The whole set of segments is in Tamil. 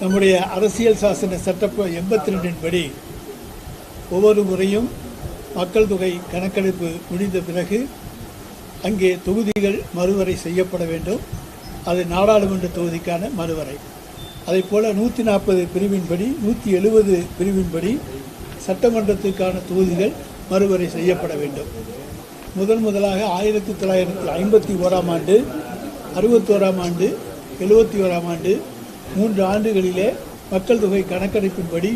நம்முடைய அரசியல் சாசன சட்டப்ப எண்பத்தி ரெண்டின் படி ஒவ்வொரு முறையும் மக்கள் தொகை கணக்கெடுப்பு முடிந்த பிறகு அங்கே தொகுதிகள் மறுவரை செய்யப்பட வேண்டும். அது நாடாளுமன்ற தொகுதிக்கான மறுவரை. அதைப் போல நூற்றி நாற்பது பிரிவின்படி நூற்றி எழுபது பிரிவின்படி சட்டமன்றத்துக்கான தொகுதிகள் மறுவரை செய்யப்பட வேண்டும். முதன் முதலாக ஆயிரத்தி தொள்ளாயிரத்தி ஐம்பத்தி ஓராம் ஆண்டு அறுபத்தோராம் ஆண்டு எழுபத்தி ஓராம் ஆண்டு மூன்று ஆண்டுகளிலே மக்கள் தொகை கணக்கெடுப்பின்படி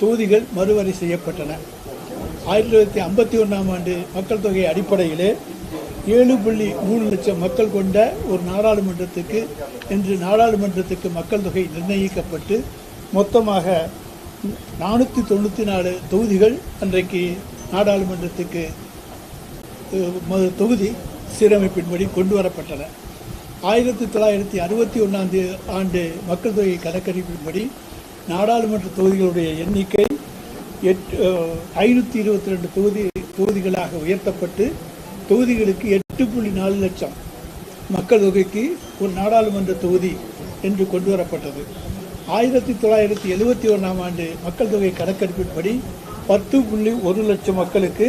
தொகுதிகள் மறுவரை செய்யப்பட்டன. ஆயிரத்தி தொள்ளாயிரத்தி ஐம்பத்தி ஒன்றாம் ஆண்டு மக்கள் தொகை அடிப்படையிலே ஏழு புள்ளி மூணு லட்சம் மக்கள் கொண்ட ஒரு நாடாளுமன்றத்துக்கு இன்று நாடாளுமன்றத்துக்கு மக்கள் தொகை நிர்ணயிக்கப்பட்டு மொத்தமாக நானூற்றி தொண்ணூற்றி நாலு தொகுதிகள் அன்றைக்கு நாடாளுமன்றத்துக்கு தொகுதி சீரமைப்பின்படி கொண்டு வரப்பட்டன. ஆயிரத்தி தொள்ளாயிரத்தி அறுபத்தி ஒன்றாம் ஆண்டு மக்கள் தொகை கணக்கெடுப்பின்படி நாடாளுமன்ற தொகுதிகளுடைய எண்ணிக்கை எட்டு ஐநூற்றி இருபத்தி ரெண்டு தொகுதி தொகுதிகளாக உயர்த்தப்பட்டு தொகுதிகளுக்கு எட்டு புள்ளி நாலு லட்சம் மக்கள் தொகைக்கு ஒரு நாடாளுமன்ற தொகுதி என்று கொண்டு வரப்பட்டது. ஆயிரத்தி தொள்ளாயிரத்தி எழுபத்தி ஒன்றாம் ஆண்டு மக்கள் தொகை கணக்கெடுப்பின்படி பத்து புள்ளி ஒரு லட்சம் மக்களுக்கு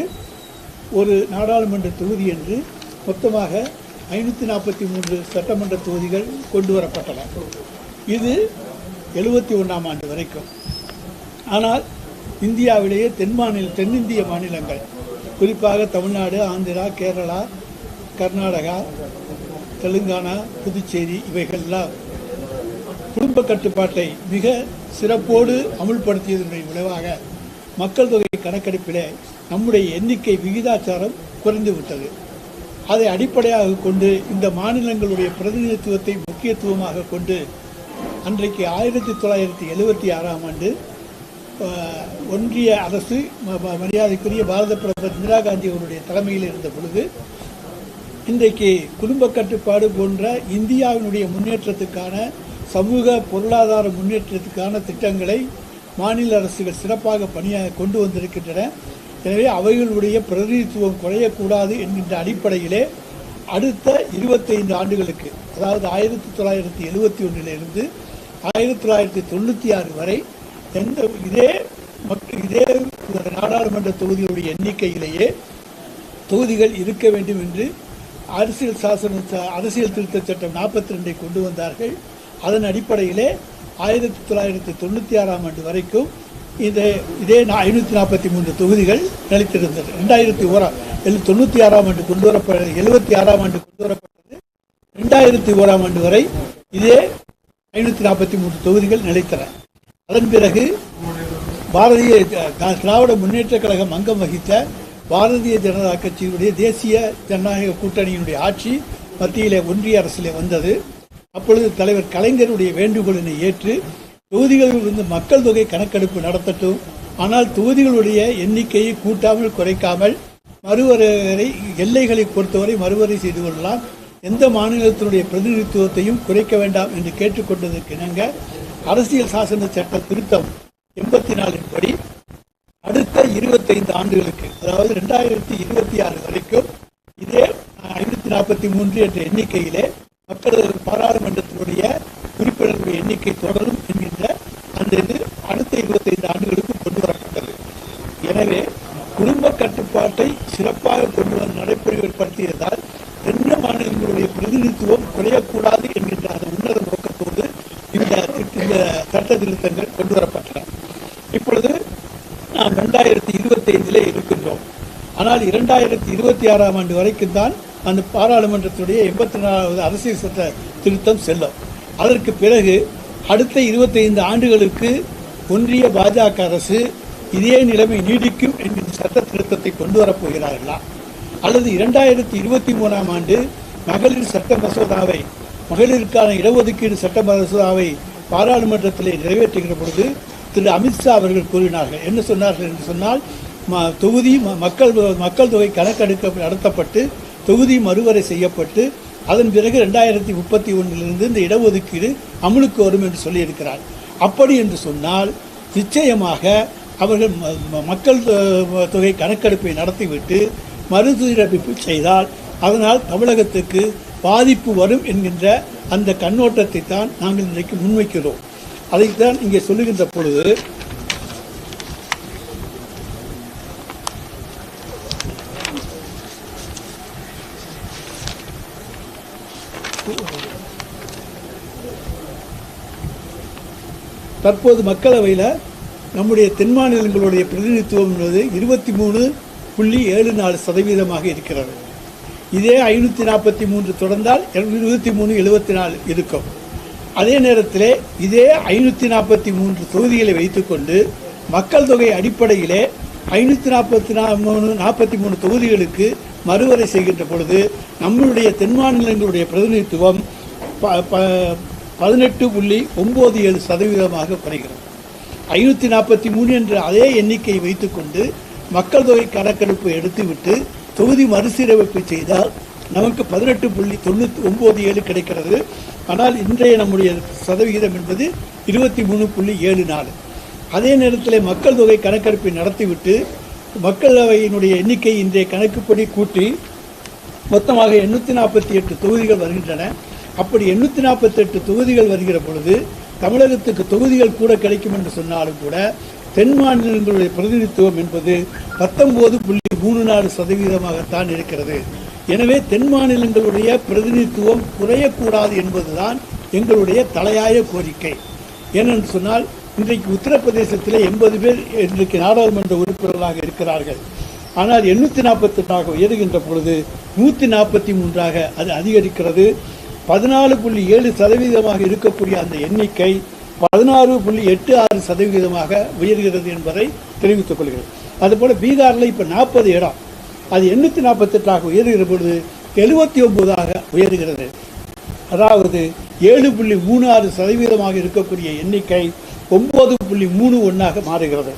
ஒரு நாடாளுமன்ற தொகுதி என்று மொத்தமாக ஐநூற்றி நாற்பத்தி மூன்று சட்டமன்ற தொகுதிகள் கொண்டு வரப்பட்டன இது எழுபத்தி ஒன்றாம் ஆண்டு வரைக்கும். ஆனால் இந்தியாவிலேயே தென் மாநில தென்னிந்திய மாநிலங்கள் குறிப்பாக தமிழ்நாடு ஆந்திரா கேரளா கர்நாடகா தெலுங்கானா புதுச்சேரி இவைகள்லாம் குடும்ப கட்டுப்பாட்டை மிக சிறப்போடு அமுல்படுத்தியதனுடைய விளைவாக மக்கள் தொகை கணக்கெடுப்பிலே நம்முடைய எண்ணிக்கை விகிதாச்சாரம் குறைந்துவிட்டது. அதை அடிப்படையாக கொண்டு இந்த மாநிலங்களுடைய பிரதிநிதித்துவத்தை முக்கியத்துவமாக கொண்டு அன்றைக்கு ஆயிரத்தி தொள்ளாயிரத்தி எழுபத்தி ஆறாம் ஆண்டு ஒன்றிய அரசு ம- மரியாதைக்குரிய பாரத பிரதமர் இந்திரா காந்தி அவருடைய தலைமையில் இருந்த பொழுது இன்றைக்கு குடும்ப கட்டுப்பாடு போன்ற இந்தியாவினுடைய முன்னேற்றத்துக்கான சமூக பொருளாதார முன்னேற்றத்துக்கான திட்டங்களை மாநில அரசுகள் சிறப்பாக பணியாக கொண்டு வந்திருக்கின்றன. எனவே அவைகளுடைய பிரதிநிதித்துவம் குறையக்கூடாது என்கின்ற அடிப்படையிலே அடுத்த இருபத்தைந்து ஆண்டுகளுக்கு அதாவது ஆயிரத்தி தொள்ளாயிரத்தி எழுபத்தி ஒன்றிலிருந்து ஆயிரத்தி தொள்ளாயிரத்தி தொண்ணூற்றி ஆறு வரை எந்த இதே மக்கள் இதே நாடாளுமன்ற தொகுதிகளுடைய எண்ணிக்கையிலேயே தொகுதிகள் இருக்க வேண்டும் என்று அரசியல் சாசன அரசியல் திருத்த சட்டம் நாற்பத்தி ரெண்டை கொண்டு வந்தார்கள். அதன் அடிப்படையிலே ஆயிரத்தி தொள்ளாயிரத்தி தொண்ணூற்றி ஆறாம் ஆண்டு வரைக்கும் இதே இதே ஐநூற்றி நாற்பத்தி மூன்று தொகுதிகள் நிலைத்திருந்தது. ரெண்டாயிரத்தி ஓராம் எழு தொண்ணூற்றி ஆறாம் ஆண்டு கொண்டு வரப்பட்டது எழுபத்தி ஆறாம் ஆண்டு கொண்டு வரப்பட்டது. ரெண்டாயிரத்தி ஓராம் ஆண்டு வரை இதே ஐநூற்றி நாற்பத்தி மூன்று தொகுதிகள் நிலைத்தன. அதன் பிறகு பாரதிய திராவிட முன்னேற்ற கழகம் அங்கம் வகித்த பாரதிய ஜனதா கட்சியினுடைய தேசிய ஜனநாயக கூட்டணியினுடைய ஆட்சி மத்தியிலே ஒன்றிய அரசிலே வந்தது. அப்பொழுது தலைவர் கலைஞருடைய வேண்டுகோளினை ஏற்று தொகுதிகளில் இருந்து மக்கள் தொகை கணக்கெடுப்பு நடத்தட்டும். ஆனால் தொகுதிகளுடைய எண்ணிக்கையை கூட்டாமல் குறைக்காமல் மறுவரை எல்லைகளை பொறுத்தவரை மறுவரை செய்து கொள்ளலாம். எந்த மாநிலத்தினுடைய பிரதிநிதித்துவத்தையும் குறைக்க வேண்டாம் என்று கேட்டுக்கொண்டதற்கு இணங்க அரசியல் சாசன சட்ட திருத்தம் எண்பத்தி நாலின் படி அடுத்த இருபத்தைந்து ஆண்டுகளுக்கு அதாவது ரெண்டாயிரத்தி இருபத்தி ஆறு வரைக்கும் இதே ஐநூத்தி நாற்பத்தி மூன்று என்ற எண்ணிக்கையிலே மக்களது பாராளுமன்றத்தினுடைய உறுப்பினர்களுடைய எண்ணிக்கை தொடரும் என்கின்ற அந்த இது அடுத்த இருபத்தைந்து ஆண்டுகளுக்கு கொண்டு வரப்பட்டது. எனவே குடும்ப கட்டுப்பாட்டை சிறப்பாக கொண்டு வந்து நடைமுறைப்படுத்தியதால் தென்ன மாநிலங்களுடைய பிரதிநிதித்துவம் குறையக்கூடாது என்கின்ற அந்த உன்னத நோக்கத்தோடு இந்த இந்த சட்ட திருத்தங்கள் கொண்டு வரப்பட்டன. இப்பொழுது நாம் ரெண்டாயிரத்தி இருபத்தி ஐந்திலே இருக்கின்றோம். ஆனால் இரண்டாயிரத்தி இருபத்தி ஆறாம் ஆண்டு வரைக்கும் தான் அந்த பாராளுமன்றத்துடைய எண்பத்தி நாலாவது அரசியல் சட்ட திருத்தம் செல்லும். அதற்கு பிறகு அடுத்த இருபத்தைந்து ஆண்டுகளுக்கு ஒன்றிய பாஜக அரசு இதே நிலைமை நீடிக்கும் என்கிற சட்ட திருத்தத்தை கொண்டு வரப்போகிறார்களா அல்லது இரண்டாயிரத்தி இருபத்தி மூணாம் ஆண்டு மகளிர் சட்ட மசோதாவை மகளிருக்கான இடஒதுக்கீடு சட்ட மசோதாவை பாராளுமன்றத்தில் நிறைவேற்றுகிற பொழுது திரு. அமித்ஷா அவர்கள் கூறினார்கள். என்ன சொன்னார்கள் என்று சொன்னால் ம- தொகுதி ம- மக்கள் மக்கள் தொகை கணக்கெடுக்க நடத்தப்பட்டு தொகுதி மறுவரை செய்யப்பட்டு அதன் பிறகு ரெண்டாயிரத்தி முப்பத்தி ஒன்றிலிருந்து இந்த இடஒதுக்கீடு அமலுக்கு வரும் என்று சொல்லியிருக்கிறார். அப்படி என்று சொன்னால் நிச்சயமாக அவர்கள் ம- ம- மக்கள் தொ- தொகை கணக்கெடுப்பை நடத்திவிட்டு மறுசீரமைப்பு செய்தால் அதனால் தமிழகத்துக்கு பாதிப்பு வரும் என்கின்ற அந்த கண்ணோட்டத்தை தான் நாங்கள் இன்றைக்கு முன்வைக்கிறோம். அதைத்தான் இங்கே சொல்லுகின்ற பொழுது தற்போது மக்களவையில் நம்முடைய தென் மாநிலங்களுடைய பிரதிநிதித்துவம் என்பது இருபத்தி மூணு புள்ளி ஏழு நாலு சதவீதமாக இருக்கிறது. இதே ஐநூற்றி நாற்பத்தி மூன்று தொடர்ந்தால் இருபத்தி மூணு எழுபத்தி நாலு இருக்கும். அதே நேரத்தில் இதே ஐநூற்றி நாற்பத்தி மூன்று தொகுதிகளை வைத்துக்கொண்டு மக்கள் தொகை அடிப்படையிலே ஐநூற்றி நாற்பத்தி நா மூணு நாற்பத்தி மூணு தொகுதிகளுக்கு மறுவரை செய்கின்ற பொழுது நம்மளுடைய தென் மாநிலங்களுடைய பிரதிநிதித்துவம் ப- ப- பதினெட்டு புள்ளி ஒம்பது ஏழு சதவீதமாக குறைகிறது. ஐநூற்றி நாற்பத்தி மூணு என்ற அதே எண்ணிக்கையை வைத்துக்கொண்டு மக்கள் தொகை கணக்கெடுப்பு எடுத்துவிட்டு தொகுதி மறுசீரமைப்பு செய்தால் நமக்கு பதினெட்டு புள்ளி தொண்ணூற்றி ஒம்பது ஏழு கிடைக்கிறது. ஆனால் இன்றைய நம்முடைய சதவிகிதம் என்பது இருபத்தி மூணு புள்ளி ஏழு நாலு. அதே நேரத்தில் மக்கள் தொகை கணக்கெடுப்பை நடத்திவிட்டு மக்களவையினுடைய எண்ணிக்கை இன்றைய கணக்குப்படி கூட்டி மொத்தமாக எண்ணூற்றி நாற்பத்தி எட்டு தொகுதிகள் வருகின்றன. அப்படி எண்ணூற்றி நாற்பத்தெட்டு தொகுதிகள் வருகிற பொழுது தமிழகத்துக்கு தொகுதிகள் கூட கிடைக்கும் என்று சொன்னாலும் கூட தென் மாநிலங்களுடைய பிரதிநிதித்துவம் என்பது பத்தொன்பது புள்ளி மூணு நாலு சதவீதமாகத்தான் இருக்கிறது. எனவே தென் மாநிலங்களுடைய பிரதிநிதித்துவம் குறையக்கூடாது என்பதுதான் எங்களுடைய தலையாய கோரிக்கை. ஏனென்று சொன்னால் இன்றைக்கு உத்தரப்பிரதேசத்திலே எண்பது பேர் இன்றைக்கு நாடாளுமன்ற உறுப்பினர்களாக இருக்கிறார்கள். ஆனால் எண்ணூற்றி நாற்பத்தெட்டாக உயர்கின்ற பொழுது நூற்றி நாற்பத்தி மூன்றாக அது அதிகரிக்கிறது. பதினாலு புள்ளி ஏழு சதவீதமாக இருக்கக்கூடிய அந்த எண்ணிக்கை பதினாறு புள்ளி எட்டு ஆறு சதவீதமாக உயர்கிறது என்பதை தெரிவித்துக் கொள்கிறேன். அதுபோல் பீகாரில் இப்போ நாற்பது இடம். அது எண்ணூற்றி நாற்பத்தெட்டாக உயர்கிற பொழுது எழுபத்தி ஒன்பதாக உயர்கிறது. அதாவது ஏழு புள்ளி மூணு ஆறு சதவீதமாக இருக்கக்கூடிய எண்ணிக்கை ஒன்பது புள்ளி மூணு ஒன்றாக மாறுகிறது.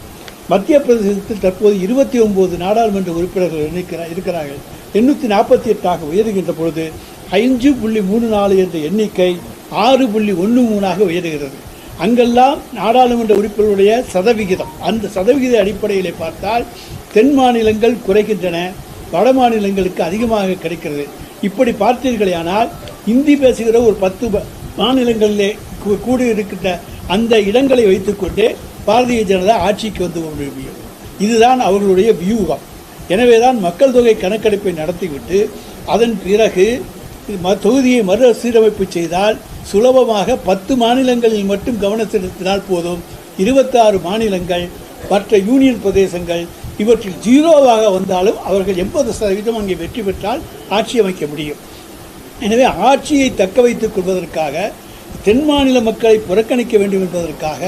மத்திய பிரதேசத்தில் தற்போது இருபத்தி ஒன்பது நாடாளுமன்ற உறுப்பினர்கள் இருக்கிறார்கள். எண்ணூற்றி நாற்பத்தி எட்டாக உயருகின்ற பொழுது ஐந்து புள்ளி மூணு நாலு என்ற எண்ணிக்கை ஆறு புள்ளி ஒன்று மூணாக உயருகிறது. அங்கெல்லாம் நாடாளுமன்ற உறுப்பினருடைய சதவிகிதம் அந்த சதவிகித அடிப்படையிலே பார்த்தால் தென் மாநிலங்கள் குறைகின்றன வட மாநிலங்களுக்கு அதிகமாக கிடைக்கிறது. இப்படி பார்த்தீர்களேயானால் இந்தி பேசுகிற ஒரு பத்து மாநிலங்களிலே கூ- கூடி இருக்கின்ற அந்த இடங்களை வைத்துக்கொண்டு பாரதிய ஜனதா ஆட்சிக்கு வந்து முடியும் இதுதான் அவர்களுடைய வியூகம். எனவேதான் மக்கள் தொகை கணக்கெடுப்பை நடத்திவிட்டு அதன் பிறகு ம- தொகுதியை மறுசீரமைப்பு செய்தால் சுலபமாக பத்து மாநிலங்களில் மட்டும் கவனம் செலுத்தினால் போதும். இருபத்தாறு மாநிலங்கள் மற்ற யூனியன் பிரதேசங்கள் இவற்றில் ஜீரோவாக வந்தாலும் அவர்கள் எண்பது சதவீதம் அங்கே வெற்றி பெற்றால் ஆட்சி அமைக்க முடியும். எனவே ஆட்சியை தக்க வைத்துக் கொள்வதற்காக தென் மாநில மக்களை புறக்கணிக்க வேண்டும் என்பதற்காக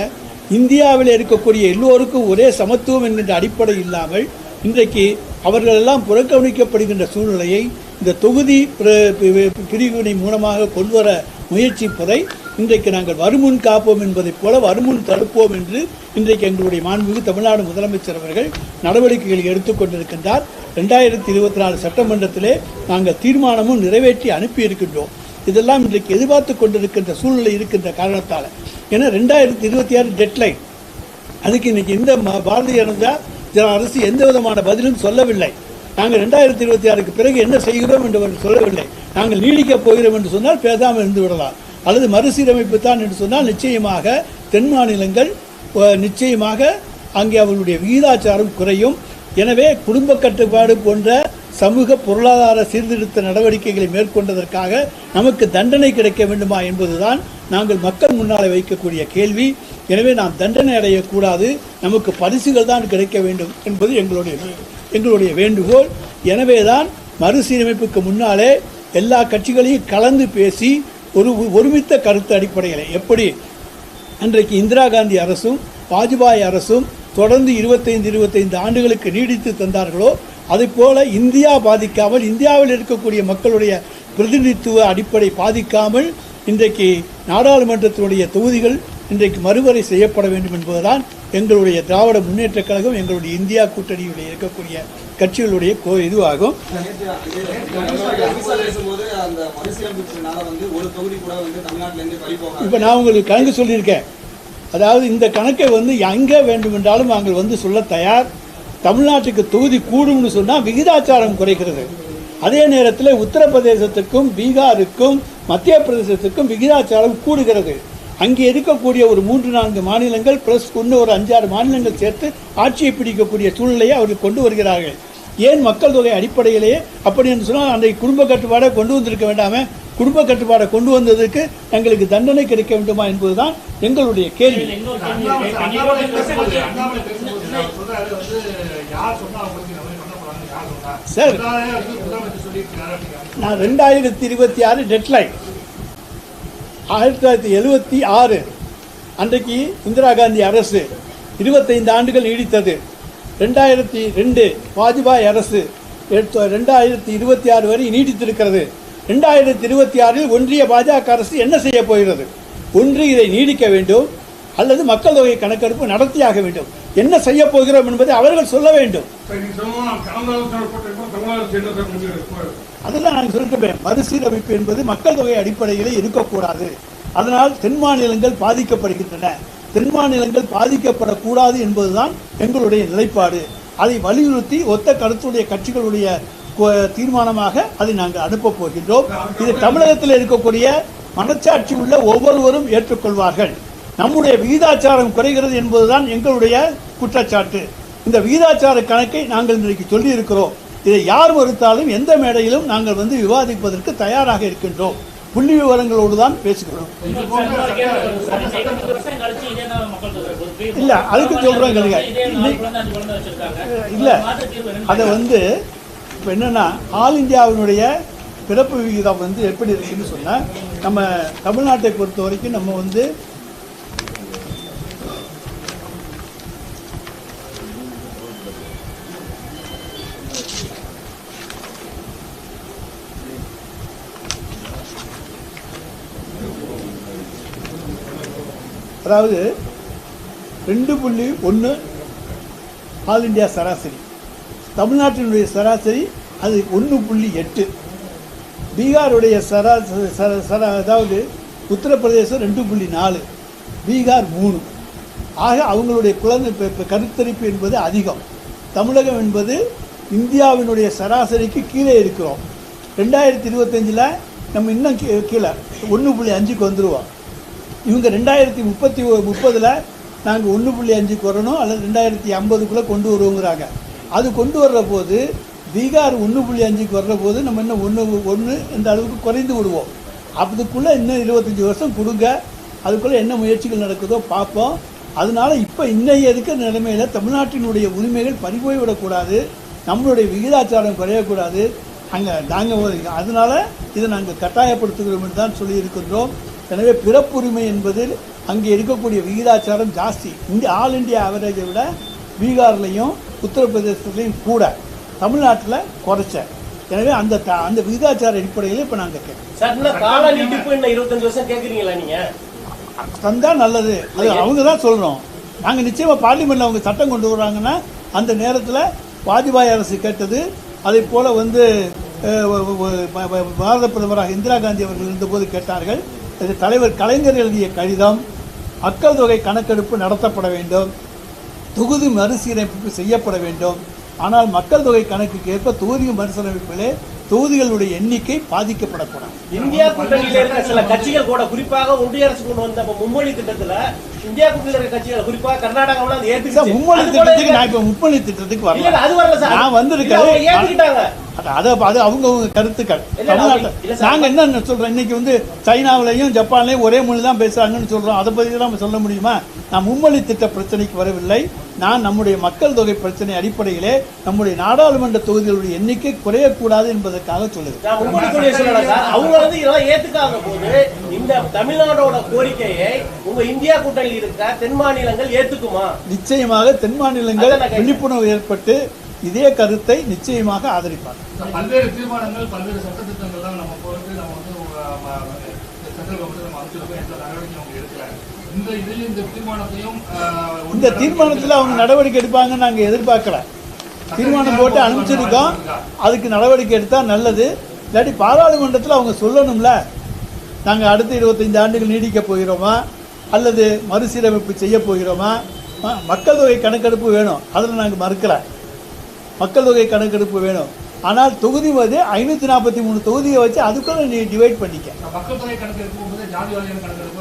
இந்தியாவில் இருக்கக்கூடிய எல்லோருக்கும் ஒரே சமத்துவம் என்கின்ற அடிப்படை இல்லாமல் இன்றைக்கு அவர்களெல்லாம் புறக்கணிக்கப்படுகின்ற சூழ்நிலையை இந்த தொகுதி பிர- பி- பிரிவினை மூலமாக கொண்டு வர முயற்சிப்பதை இன்றைக்கு நாங்கள் வருமுன் காப்போம் என்பதைப் போல வருமுன் தடுப்போம் என்று இன்றைக்கு எங்களுடைய மாண்புமிகு தமிழ்நாடு முதலமைச்சர் அவர்கள் நடவடிக்கைகளை எடுத்துக்கொண்டிருக்கின்றார் ரெண்டாயிரத்தி இருபத்தி நாலு சட்டமன்றத்திலே நாங்கள் தீர்மானமும் நிறைவேற்றி அனுப்பி இருக்கின்றோம். இதெல்லாம் இன்றைக்கு எதிர்பார்த்து கொண்டிருக்கின்ற சூழ்நிலை இருக்கின்ற காரணத்தால். ஏன்னா ரெண்டாயிரத்தி இருபத்தி ஆறு டெட்லைன் அதுக்கு இன்னைக்கு இந்த பாரதிய ஜனதா அரசு எந்த விதமான பதிலும் சொல்லவில்லை. நாங்கள் ரெண்டாயிரத்தி இருபத்தி ஆறுக்கு பிறகு என்ன செய்கிறோம் என்று சொல்லவில்லை. நாங்கள் நீடிக்கப் போகிறோம் என்று சொன்னால் பேசாமல் இருந்து விடலாம். அல்லது மறுசீரமைப்பு தான் என்று சொன்னால் நிச்சயமாக தென் மாநிலங்கள் நிச்சயமாக அங்கே அவர்களுடைய விகிதாச்சாரம் குறையும். எனவே குடும்ப கட்டுப்பாடு போன்ற சமூக பொருளாதார சீர்திருத்த நடவடிக்கைகளை மேற்கொண்டதற்காக நமக்கு தண்டனை கிடைக்க வேண்டுமா என்பதுதான் நாங்கள் மக்கள் முன்னால் வைக்கக்கூடிய கேள்வி. எனவே நாம் தண்டனை அடையக்கூடாது. நமக்கு பரிசுகள் தான் கிடைக்க வேண்டும் என்பது எங்களுடைய எங்களுடைய வேண்டுகோள். எனவேதான் மறுசீரமைப்புக்கு முன்னாலே எல்லா கட்சிகளையும் கலந்து பேசி ஒரு ஒருமித்த கருத்து அடிப்படையில். எப்படி? அன்றைக்கு இந்திரா காந்தி அரசும் வாஜ்பாய் அரசும் தொடர்ந்து இருபத்தைந்து இருபத்தைந்து ஆண்டுகளுக்கு நீடித்து தந்தார்களோ அதைப் இந்தியா பாதிக்காமல் இந்தியாவில் இருக்கக்கூடிய மக்களுடைய பிரதிநிதித்துவ அடிப்படை பாதிக்காமல் இன்றைக்கு நாடாளுமன்றத்தினுடைய தொகுதிகள் இன்றைக்கு மறுவரை செய்யப்பட வேண்டும் என்பதுதான் எங்களுடைய திராவிட முன்னேற்றக் கழகம் எங்களுடைய இந்தியா கூட்டணியுடைய இருக்கக்கூடிய கட்சிகளுடைய கோ இதுவாகும். இப்போ நான் உங்களுக்கு கணக்கு சொல்லியிருக்கேன். அதாவது இந்த கணக்கை வந்து எங்கே வேண்டுமென்றாலும் நாங்கள் வந்து சொல்ல தயார். தமிழ்நாட்டுக்கு தொகுதி கூடும்னு சொன்னால் விகிதாச்சாரம் குறைக்கிறது. அதே நேரத்தில் உத்தரப்பிரதேசத்துக்கும் பீகாருக்கும் மத்திய பிரதேசத்துக்கும் விகிதாச்சாரம் கூடுகிறது. அங்கே இருக்கக்கூடிய ஒரு மூன்று நான்கு மாநிலங்கள் பிளஸ் இன்னும் ஒரு அஞ்சாறு மாநிலங்கள் சேர்த்து ஆட்சியை பிடிக்கக்கூடிய சூழ்நிலையை அவர்கள் கொண்டு வருகிறார்கள். ஏன் மக்கள் தொகை அடிப்படையிலேயே? அப்படி என்று சொன்னால் அந்த குடும்ப கட்டுப்பாடை கொண்டு வந்திருக்க வேண்டாமே. குடும்ப கட்டுப்பாடை கொண்டு வந்ததுக்கு எங்களுக்கு தண்டனை கிடைக்க வேண்டுமா என்பதுதான் எங்களுடைய கேள்வி. சார். நான் ரெண்டாயிரத்தி இருபத்தி ஆறு டெட்லைன் ஆயிரத்தி தொள்ளாயிரத்தி எழுபத்தி ஆறு. அன்றைக்கு இந்திரா காந்தி அரசு இருபத்தைந்து ஆண்டுகள் நீடித்தது. ரெண்டாயிரத்தி ரெண்டு வாஜ்பாய் அரசு எடுத்த- ரெண்டாயிரத்தி இருபத்தி ஆறு வரை நீடித்திருக்கிறது. ரெண்டாயிரத்தி இருபத்தி ஆறில் ஒன்றிய பாஜக அரசு என்ன செய்ய போகிறது? ஒன்று இதை நீடிக்க வேண்டும். அல்லது மக்கள் தொகை கணக்கெடுப்பு நடத்தியாக வேண்டும். என்ன செய்ய போகிறோம் என்பதை அவர்கள் சொல்ல வேண்டும். அதெல்லாம் நான் சொல்லிட்டேன். மறுசீரமைப்பு என்பது மக்கள் தொகை அடிப்படையில் இருக்கக்கூடாது. அதனால் தென் மாநிலங்கள் பாதிக்கப்படுகின்றன. தென் மாநிலங்கள் பாதிக்கப்படக்கூடாது என்பதுதான் எங்களுடைய நிலைப்பாடு. அதை வலியுறுத்தி ஒத்த கருத்துடைய கட்சிகளுடைய தீர்மானமாக அதை நாங்கள் அனுப்பப் போகின்றோம். இது தமிழகத்தில் இருக்கக்கூடிய மனச்சாட்சி உள்ள ஒவ்வொருவரும் ஏற்றுக்கொள்வார்கள். நம்முடைய விகிதாச்சாரம் குறைகிறது என்பதுதான் எங்களுடைய குற்றச்சாட்டு. இந்த விகிதாச்சார கணக்கை நாங்கள் இன்றைக்கு சொல்லி இருக்கிறோம் இதை யார் மறுத்தாலும் எந்த மேடையிலும் நாங்கள் வந்து விவாதிப்பதற்கு தயாராக இருக்கின்றோம். புள்ளி விவரங்களோடு தான் பேசுகிறோம். இல்லை இல்ல, அதுக்கு சொல்றேன் இல்லை இல்ல. அதை வந்து இப்போ என்னென்னா ஆல் இந்தியாவினுடைய பிறப்பு விகிதம் வந்து எப்படி இருக்குன்னு சொன்னால் நம்ம தமிழ்நாட்டை பொறுத்த வரைக்கும் நம்ம வந்து அதாவது ரெண்டு புள்ளி ஒன்று ஆல் இந்தியா சராசரி. தமிழ்நாட்டினுடைய சராசரி அது ஒன்று புள்ளி எட்டு. பீகாருடைய சராசரி சர- அதாவது உத்தரப்பிரதேசம் ரெண்டு புள்ளி நாலு. பீகார் மூணு. ஆக அவங்களுடைய குழந்தை கருத்தரிப்பு என்பது அதிகம். தமிழகம் என்பது இந்தியாவினுடைய சராசரிக்கு கீழே இருக்கிறோம். ரெண்டாயிரத்தி இருபத்தஞ்சில் நம்ம இன்னும் கீழே ஒன்று புள்ளி அஞ்சுக்கு வந்துடுவோம் இவங்க ரெண்டாயிரத்தி முப்பத்தி முப்பதில் நாங்கள் ஒன்று புள்ளி அஞ்சுக்கு வரணும் அல்லது ரெண்டாயிரத்தி ஐம்பதுக்குள்ளே கொண்டு வருவோங்கிறாங்க. அது கொண்டு வர்ற போது பீகார் ஒன்று புள்ளி அஞ்சுக்கு வர்ற போது நம்ம இன்னும் ஒன்று ஒன்று இந்த அளவுக்கு குறைந்து விடுவோம். அதுக்குள்ளே இன்னும் இருபத்தஞ்சி வருஷம் கொடுங்க. அதுக்குள்ளே என்ன முயற்சிகள் நடக்குதோ பார்ப்போம். அதனால இப்போ இன்னைய இருக்கிற நிலைமையில் தமிழ்நாட்டினுடைய உரிமைகள் பறிபோய்விடக்கூடாது. நம்மளுடைய விகிதாச்சாரம் குறையக்கூடாது. அங்கே நாங்கள் அதனால் இதை நாங்கள் கட்டாயப்படுத்துகிறோம் என்று தான் சொல்லியிருக்கின்றோம். எனவே பிறப்புரிமை என்பது அங்கே இருக்கக்கூடிய விகிதாச்சாரம் ஜாஸ்தி. இந்த ஆல் இந்தியா ஆவரேஜை விட பீகார்லையும் உத்தரப்பிரதேசத்துலையும் கூட தமிழ்நாட்டில் குறைச்ச. எனவே அந்த த- அந்த விகிதாச்சார அடிப்படையில் இப்போ நாங்கள் கேட்குறோம் தந்தா நல்லது. அது அவங்க தான் சொல்கிறோம் நாங்கள் நிச்சயமாக பார்லிமெண்ட்டில் அவங்க சட்டம் கொண்டு வர்றாங்கன்னா அந்த நேரத்தில் வாஜ்பாய் அரசு கேட்டது. அதை போல் வந்து பாரத பிரதமராக இந்திரா காந்தி அவர்கள் இருந்தபோது கேட்டார்கள் இது தலைவர் கலைஞர் எழுதிய கடிதம் மக்கள் தொகை கணக்கெடுப்பு நடத்தப்பட வேண்டும். தொகுதி மறுசீரமைப்பு செய்யப்பட வேண்டும். ஆனால் மக்கள் தொகை கணக்குக்கு ஏற்ப தொகுதி மறுசீரமைப்பிலே தொகுதிகளுடைய எண்ணிக்கை பாதிக்கப்படக்கூடாது. இந்தியா கூட்டணியில இருக்க சில கட்சிகள் கூட குறிப்பாக ஒன்றிய அரசு கொண்டு வந்த மும்மொழி திட்டத்துல இந்தியா கூட்டணியில கட்சிகள் குறிப்பாக கர்நாடகாவில் அது ஏத்துக்கிச்சு. மும்மொழி திட்டத்துக்கு நான் இப்போ மும்மொழி திட்டத்துக்கு வரல. அது வரல சார். நான் வந்திருக்கேன் ஏத்துக்கிட்டாங்க. அது அது அவங்க அவங்க கருத்துக்கள். தமிழ்நாட்டில் இல்ல சார். நாங்க என்ன சொல்றோம்? இன்னைக்கு வந்து சைனாவிலையும் ஜப்பான்லையும் ஒரே மொழி தான் பேசுறாங்கன்னு சொல்றோம். அதை தான் நம்ம சொல்ல முடியுமா? நான் மும்மொழி திட்ட பிரச்சனைக்கு வரவில்லை. நான் நம்முடைய மக்கள் தொகை பிரச்சனை அடிப்படையிலே நம்முடைய நாடாளுமன்ற தொகுதிகளுடைய எண்ணிக்கை குறையக்கூடாது என்பதற்காக சொல்லுது அவங்க வந்து இதெல்லாம் ஏத்துக்காத போது இந்த தமிழ்நாடோட கோரிக்கையை உங்க இந்தியா கூட்டணியில் இருக்க தென் மாநிலங்கள் ஏத்துக்குமா? நிச்சயமாக தென் மாநிலங்கள். விழிப்புணர்வு ஏற்பட்டு இதே கருத்தை நிச்சயமாக ஆதரிப்பார்கள் இந்த பல்வேறு தீர்மானங்கள் பல்வேறு சட்டத்திட்டங்கள்லாம் நம்ம போட்டு நம்ம வந்து சென்ட்ரல் கவர்மெண்ட் நம்ம அமைச்சிருக்கோம் எந்த நடவடிக்கையும் அவங்க எடுக்கல இந்த இதில் இந்த தீர்மானத்தையும் ஆஹ், இந்த தீர்மானத்தில் அவங்க நடவடிக்கை எடுப்பாங்கன்னு நாங்கள் எதிர்பார்க்கல. தீர்மானம் போட்டு அனுப்பிச்சிருக்கோம். அதுக்கு நடவடிக்கை எடுத்தால் நல்லது. இல்லாட்டி பாராளுமன்றத்தில் அவங்க சொல்லணும்ல. நாங்கள் அடுத்த இருபத்தைந்து ஆண்டுகள் நீடிக்க போகிறோமா? அல்லது மறுசீரமைப்பு செய்ய போகிறோமா? மக்கள் தொகை கணக்கெடுப்பு வேணும். அதில் நாங்கள் மறுக்கல. மக்கள் தொகை கணக்கெடுப்பு வேணும். ஆனால் தொகுதி வந்து ஐநூற்றி நாற்பத்தி மூணு தொகுதியை வச்சு அதுக்குள்ள நீ டிவைட் பண்ணிக்க.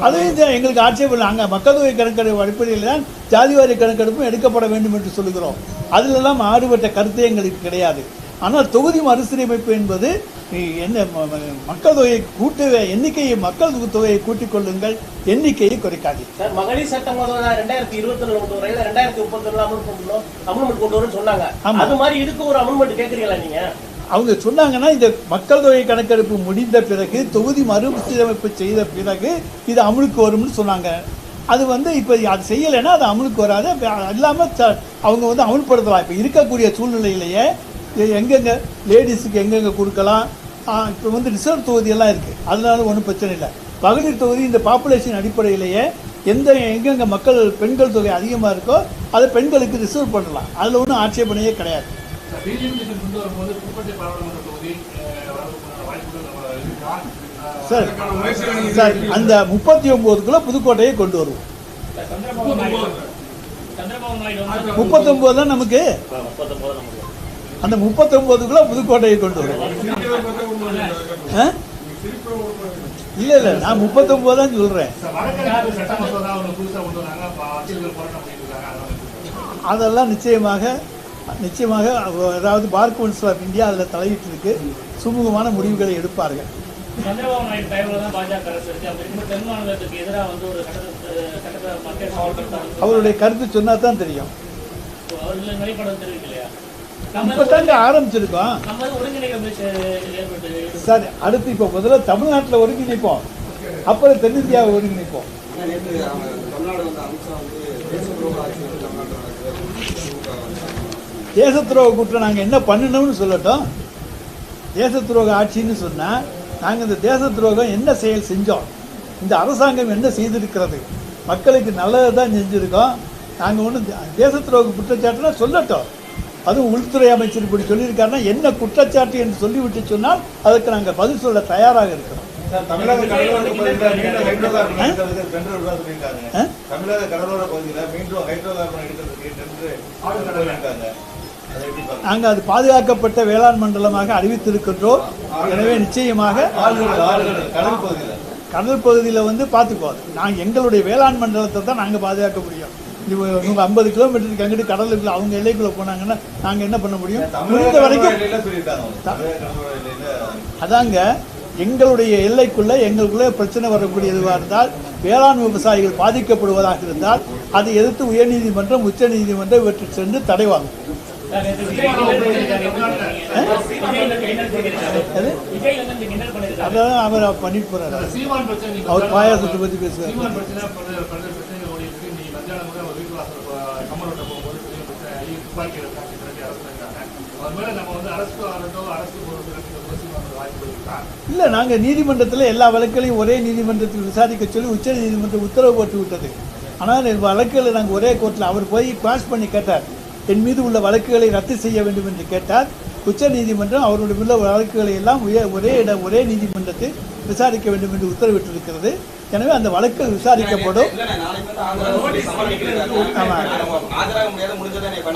அதுவும் எங்களுக்கு ஆட்சேபம் இல்லை. அங்கே மக்கள் தொகை கணக்கெடுப்பு அடிப்படையில் தான் ஜாதிவாரி கணக்கெடுப்பும் எடுக்கப்பட வேண்டும் என்று சொல்லுகிறோம். அதிலெல்லாம் மாறுபட்ட கருத்தே எங்களுக்கு கிடையாது. ஆனால் தொகுதி மறுசீரமைப்பு என்பது என்ன மக்கள் தொகையை கூட்டு எண்ணிக்கையை மக்கள் தொகையை கூட்டிக் கொள்ளுங்கள் எண்ணிக்கையை குறைக்காது சார் மகளிர் சட்டம் ரெண்டாயிரத்தி இருபத்தி ரெண்டுல கொண்டு வரையில ரெண்டாயிரத்தி முப்பத்தி வரணும் அமல்மெண்ட் கொண்டு வரும்னு சொன்னாங்க. அது மாதிரி இதுக்கு ஒரு அமல்மெண்ட் கேக்குறீங்களா நீங்க? அவங்க சொன்னாங்கன்னா இந்த மக்கள் தொகை கணக்கெடுப்பு முடிந்த பிறகு தொகுதி மறுசீரமைப்பு செய்த பிறகு இது அமுலுக்கு வரும்னு சொன்னாங்க. அது வந்து இப்போ அது செய்யலைன்னா அது அமுலுக்கு வராது. இல்லாமல் அவங்க வந்து அமுல்படுத்தலாம். இப்போ இருக்கக்கூடிய சூழ்நிலையிலேயே எங்கெங்க லேடிஸுக்கு எங்கெங்க கொடுக்கலாம்? இப்போ வந்து ரிசர்வ் தொகுதியெல்லாம் இருக்குது அதனால ஒன்றும் பிரச்சனை இல்லை. மகளிர் தொகுதி இந்த பாப்புலேஷன் அடிப்படையிலேயே எந்த எங்கெங்க மக்கள் பெண்கள் தொகை அதிகமாக இருக்கோ அதை பெண்களுக்கு ரிசர்வ் பண்ணலாம். அதில் ஒன்றும் ஆட்சேபனையே கிடையாது. சார் சார் அந்த முப்பத்தி ஒன்பதுக்குள்ள புதுக்கோட்டையை கொண்டு வருவோம். முப்பத்தொன்பது தான் நமக்கு அந்த முப்பத்தொன்பதுக்குள்ள புதுக்கோட்டையை கொண்டு வருவோம் ஆ? இல்ல இல்ல நான் முப்பத்தொன்பது தான் இருக்காங்க அதெல்லாம் நிச்சயமாக நிச்சயமாக அதாவது பார் கவுன்சில் ஆஃப் இந்தியா அதில் தலையிட்டு இருக்கு சுமூகமான முடிவுகளை எடுப்பார்கள். சந்திரபாபு நாயுடு தயவுல தான் பாஜக அரசு இருக்கு. அப்படி இருக்கும்போது தென் மாநிலத்துக்கு எதிராக வந்து ஒரு சட்டத்தை சட்டத்தை மக்கள் சவால் அவருடைய கருத்து சொன்னா தான் தெரியும் அவர்கள் வெளிப்படம் தெரிவிக்கலையா? இப்போ தாங்க ஆரம்பிச்சிருக்கோம். சார் அடுத்து இப்போ முதல்ல தமிழ்நாட்டில் ஒருங்கிணைப்போம். அப்புறம் தென்னிந்தியாவை ஒருங்கிணைப்போம். தேச துரோக குற்றம் நாங்கள் என்ன பண்ணணும்னு சொல்லட்டும். தேச துரோக ஆட்சின்னு சொன்னால் நாங்கள் இந்த தேச துரோகம் என்ன செயல் செஞ்சோம்? இந்த அரசாங்கம் என்ன செய்திருக்கிறது? மக்களுக்கு நல்லதை தான் செஞ்சுருக்கோம். நாங்கள் ஒன்றும் தேச துரோக குற்றச்சாட்டுனா சொல்லட்டும். அதுவும் உள்துறை அமைச்சர் இப்படி சொல்லியிருக்காருன்னா என்ன குற்றச்சாட்டு என்று சொல்லிவிட்டு சொன்னால் அதுக்கு நாங்கள் பதில் சொல்ல தயாராக இருக்கிறோம். தமிழக கடலோர பகுதியில் மீண்டும் எடுக்கிறதுக்கு அதை? நாங்கள் அது பாதுகாக்கப்பட்ட வேளாண் மண்டலமாக அறிவித்திருக்கின்றோம். எனவே நிச்சயமாக கடல் பகுதியில். வந்து பார்த்துக்குவோம். நாங்கள் எங்களுடைய வேளாண் மண்டலத்தை தான் நாங்கள் பாதுகாக்க முடியும் இவங்க ஐம்பது கிலோமீட்டருக்கு அங்கிட்டு கடலுக்குள்ள அவங்க எல்லைக்குள்ள போனாங்கன்னா நாங்கள் என்ன பண்ண முடியும்? முடிந்த வரைக்கும் அதாங்க எங்களுடைய எல்லைக்குள்ள எங்களுக்குள்ள பிரச்சனை வரக்கூடிய எதுவாக இருந்தால் வேளாண் விவசாயிகள் பாதிக்கப்படுவதாக இருந்தால் அதை எதிர்த்து உயர்நீதிமன்றம் உச்சநீதிமன்றம் இவற்றில் சென்று தடை வாங்கும். அதான் அவர் பண்ணிட்டு போறாரு. அவர். பாயாசத்தை பற்றி பேசுவார் சீமான் பிரச்சனை பல்வேறு பல்வேறு பிரச்சனைகள் ஓடி இருக்கு நீ மத்தியானம் கூட ஒரு வீட்டு வாசல் ப- கம்மரோட்ட போகும்போது பெரிய பிரச்சனை ஆகி துப்பாக்கி எடுத்தாங்க பிறகு அரசு பண்ணிருக்காங்க அது மேல நம்ம வந்து அரசு ஆகட்டோ அரசு பொறுப்பு சீமான் வாய்ப்புகள் இருக்கா? இல்லை நாங்கள் நீதிமன்றத்தில் எல்லா வழக்குகளையும் ஒரே நீதிமன்றத்தில் விசாரிக்க சொல்லி உச்ச நீதிமன்றம் உத்தரவு போட்டு விட்டது. ஆனால் வழக்குகளை நாங்கள் ஒரே கோர்ட்டில் அவர் போய் பாஸ் பண்ணி கேட்டார். என் மீது உள்ள வழக்குகளை ரத்து செய்ய வேண்டும் என்று கேட்டார். உச்ச நீதிமன்றம் அவருடைய உள்ள வழக்குகளை எல்லாம் ஒரே இடம் ஒரே நீதிமன்றத்தில் விசாரிக்க வேண்டும் என்று உத்தரவிட்டிருக்கிறது. எனவே அந்த வழக்குகள் விசாரிக்கப்படும்.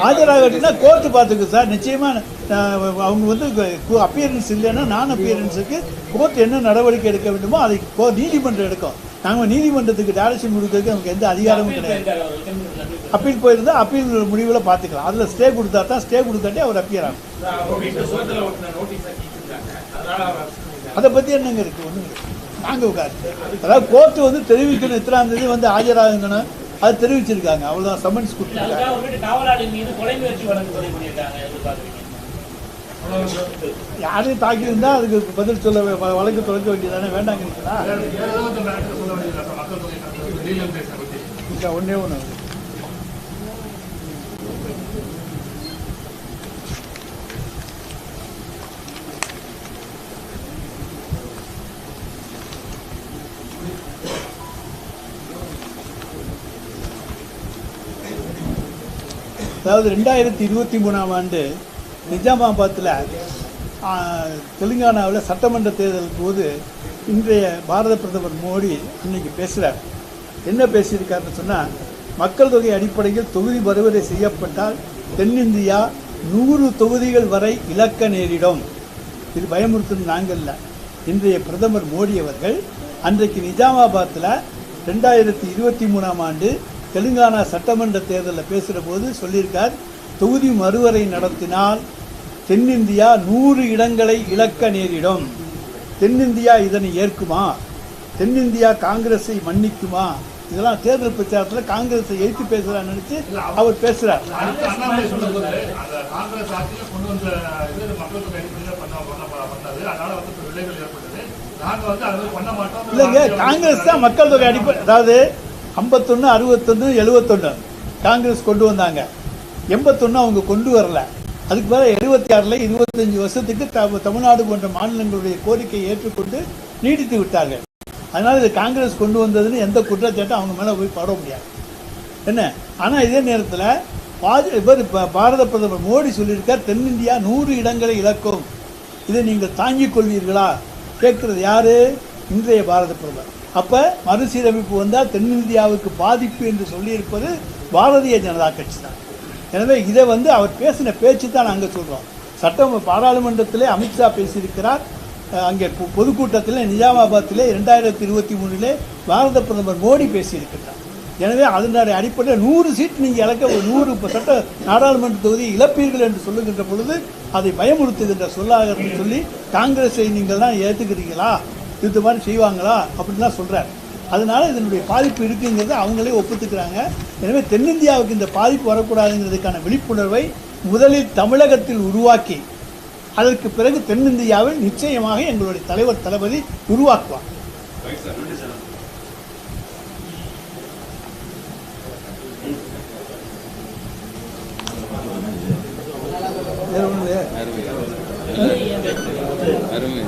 ஆஜராகட்டுனா கோர்ட்டு பார்த்துக்கு சார். நிச்சயமாக அவங்க வந்து அப்பியரன்ஸ் இல்லைன்னா நான் அப்பியரன்ஸுக்கு கோர்ட் என்ன நடவடிக்கை எடுக்க வேண்டுமோ அதை கோ நீதிமன்றம் எடுக்கும். நாங்கள் நீதிமன்றத்துக்கு டைரக்ஷன் கொடுக்கறதுக்கு நமக்கு எந்த அதிகாரமும் கிடையாது. அப்பீல் போயிருந்தா அப்பீல் முடிவில் பார்த்துக்கலாம். அதில் ஸ்டே கொடுத்தா தான் ஸ்டே கொடுத்தாட்டே அவர் அப்பியர் ஆகும். அதை பற்றி என்னங்க இருக்குது ஒன்றும் நாங்கள் உட்காரு. அதாவது கோர்ட்டு வந்து தெரிவிக்கணும். இத்தனாம் தேதி வந்து ஆஜராகணும். அது தெரிவிச்சிருக்காங்க. அவ்வளோதான் சம்மன்ஸ் கொடுத்துருக்காங்க. யாரையும் தாக்கியிருந்தா அதுக்கு பதில் சொல்ல வ- வழக்கு தொடங்க வேண்டியதானே? வேண்டாங்கிறீங்களா வேற வேற ஏதாவது மேட்டர் சொல்ல வேண்டியது சார் மக்கள் தொகை கணக்கு டீலர் பேசுற பத்தி இல்லை ஒன்றே ஒன்று அதாவது ரெண்டாயிரத்தி இருபத்தி மூணாம் ஆண்டு நிஜாமாபாத்தில் தெலுங்கானாவில் சட்டமன்ற தேர்தல் போது இன்றைய பாரத பிரதமர் மோடி இன்னைக்கு பேசுகிறார் என்ன பேசியிருக்காருன்னு சொன்னால் மக்கள் தொகை அடிப்படையில் தொகுதி வருவதை செய்யப்பட்டால் தென்னிந்தியா நூறு தொகுதிகள் வரை இலக்க நேரிடும். இது பயமுறுத்தும் நாங்கள் இன்றைய பிரதமர் மோடி அவர்கள் அன்றைக்கு நிஜாமாபாத்தில் ரெண்டாயிரத்தி இருபத்தி மூணாம் ஆண்டு தெலுங்கானா சட்டமன்ற தேர்தலில் பேசுகிற போது சொல்லியிருக்கார் தொகுதி மறுவரை நடத்தினால் தென்னிந்தியா நூறு இடங்களை இழக்க நேரிடும். தென்னிந்தியா இதனை ஏற்குமா? தென்னிந்தியா காங்கிரஸை மன்னிக்குமா? இதெல்லாம் தேர்தல் பிரச்சாரத்தில் காங்கிரஸை எதிர்த்து பேசுறான்னு நினைச்சு அவர் பேசுறார். இல்லைங்க காங்கிரஸ் தான் மக்கள் தொகை அடிப்படை அதாவது ஐம்பத்தொன்று அறுபத்தொன்று எழுபத்தொன்று காங்கிரஸ் கொண்டு வந்தாங்க. எண்பத்தொன்று அவங்க கொண்டு வரல. அதுக்கு பிறகு எழுபத்தி ஆறில் இருபத்தஞ்சு வருஷத்துக்கு த- தமிழ்நாடு போன்ற மாநிலங்களுடைய கோரிக்கையை ஏற்றுக்கொண்டு நீடித்து விட்டார்கள். அதனால் இது காங்கிரஸ் கொண்டு வந்ததுன்னு எந்த குற்றச்சாட்டும் அவங்க மேலே போய் பட முடியாது. என்ன? ஆனால் இதே நேரத்தில் பாஜ இவர் பாரத பிரதமர் மோடி சொல்லியிருக்கார் தென்னிந்தியா நூறு இடங்களை இழக்கும். இதை நீங்கள் தாங்கிக் கொள்வீர்களா? கேட்கறது யாரு? இன்றைய பாரத பிரதமர். அப்போ மறுசீரமைப்பு வந்தால் தென்னிந்தியாவுக்கு பாதிப்பு என்று சொல்லியிருப்பது பாரதிய ஜனதா கட்சி தான் எனவே இதை வந்து அவர் பேசின பேச்சு தான் நாங்கள் சொல்கிறோம் சட்டம் பாராளுமன்றத்திலே அமித்ஷா பேசியிருக்கிறார். அங்கே பொதுக்கூட்டத்தில் நிஜாமாபாத்திலே இரண்டாயிரத்தி இருபத்தி மூணிலே பாரத பிரதமர் மோடி பேசியிருக்கிறார். எனவே அதனுடைய அடிப்படையில் நூறு சீட் நீங்கள் இழக்க ஒரு நூறு சட்ட நாடாளுமன்ற தொகுதி இழப்பீர்கள் என்று சொல்லுகின்ற பொழுது அதை பயமுறுத்துகின்ற சொல்லாக சொல்லி காங்கிரஸை நீங்கள் தான் ஏற்றுக்கிறீங்களா இது மாதிரி செய்வாங்களா அப்படின்லாம் சொல்றார். அதனால இதனுடைய பாதிப்பு இருக்குங்கிறத அவங்களே ஒப்புத்துக்கிறாங்க. எனவே தென்னிந்தியாவுக்கு இந்த பாதிப்பு வரக்கூடாதுங்கிறதுக்கான விழிப்புணர்வை முதலில் தமிழகத்தில் உருவாக்கி அதற்கு பிறகு தென்னிந்தியாவில் நிச்சயமாக எங்களுடைய தலைவர் தளபதி உருவாக்குவார்? அருமை.